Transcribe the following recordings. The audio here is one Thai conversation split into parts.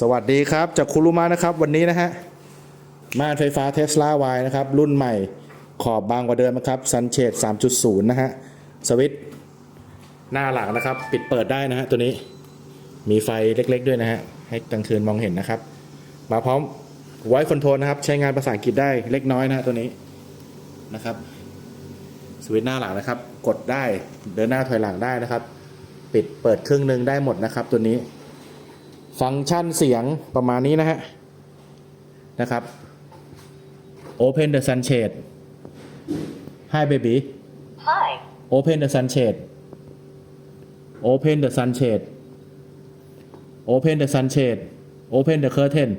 สวัสดีครับ จากคุรุมะนะครับ วันนี้นะฮะม่านไฟฟ้าเทสลาวายนะครับ รุ่นใหม่ขอบบางกว่าเดิมนะครับซันเชด3.0 นะฮะ สวิตหน้าหลังนะครับ ปิดเปิดได้นะฮะ ตัวนี้มีไฟเล็กๆด้วยนะฮะ ให้กลางคืนมองเห็นนะครับ มาพร้อมไว้คอนโทรลนะครับ ใช้งานภาษาอังกฤษได้เล็กน้อยนะฮะตัวนี้นะครับ สวิตหน้าหลังนะครับ กดได้เดินหน้าถอยหลังได้นะครับ ปิดเปิดครึ่งหนึ่งได้หมดนะครับ ตัวนี้ ฟังก์ชันเสียงประมาณนี้นะฮะ นะครับ Open the sunshade Hi baby Hi. Open the sunshade Open the sunshade Open the sunshade Open the curtain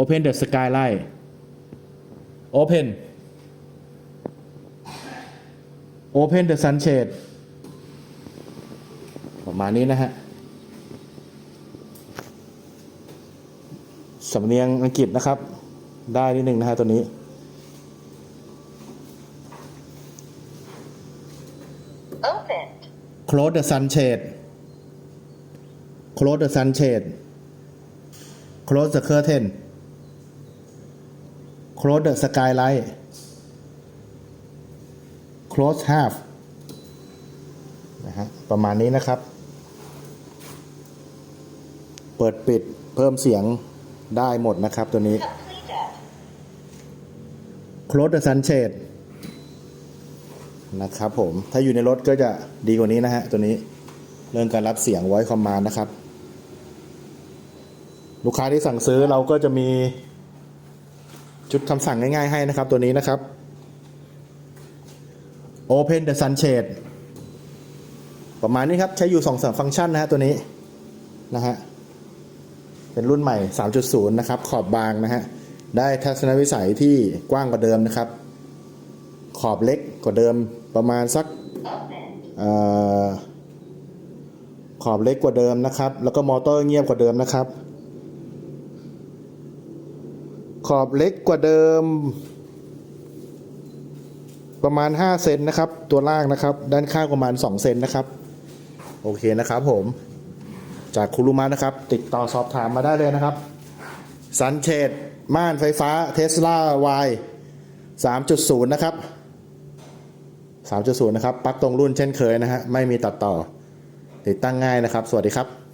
Open the skylight Open Open the sunshade ประมาณนี้นะฮะ สำเนียงอังกฤษนะครับ ได้นิดนึงนะฮะตัวนี้ Opened. close the sunshade close the sunshade close the curtain close the skylight close half นะฮะประมาณนี้นะครับ เปิดปิดเพิ่มเสียง ได้หมดนะครับตัวนี้ Close the sunshade นะครับผม ถ้าอยู่ในรถก็จะดีกว่านี้นะฮะ ตัวนี้ เรื่องการรับเสียง voice command นะครับ ลูกค้าที่สั่งซื้อเราก็จะมี ชุดคำสั่งง่ายๆให้นะครับ ตัวนี้นะครับ open the sunshade ประมาณนี้ครับ ใช้อยู่2องสามฟังก์ชันนะฮะตัวนี้นะฮะ เป็นรุ่นใหม่ 3.0 นะครับ ขอบบางนะฮะ ได้ทัศนวิสัยที่กว้างกว่าเดิมนะครับ ขอบเล็กกว่าเดิมประมาณสักอขอบเล็กกว่าเดิมนะครับ แล้วก็มอเตอร์เงียบกว่าเดิมนะครับ ขอบเล็กกว่าเดิม ประมาณ 5 เซนนะครับ ตัวล่างนะครับ ด้านข้างประมาณ 2 เซนนะครับ โอเคนะครับผม จากคุรุมะนะครับ ติดต่อสอบถามมาได้เลยนะครับ สันเฉดม่านไฟฟ้าเทสลาวาย3.0 นะครับ 3.0 นะครับปลั๊กตรงรุ่นเช่นเคยนะฮะ ไม่มีตัดต่อ ติดตั้งง่ายนะครับ สวัสดีครับ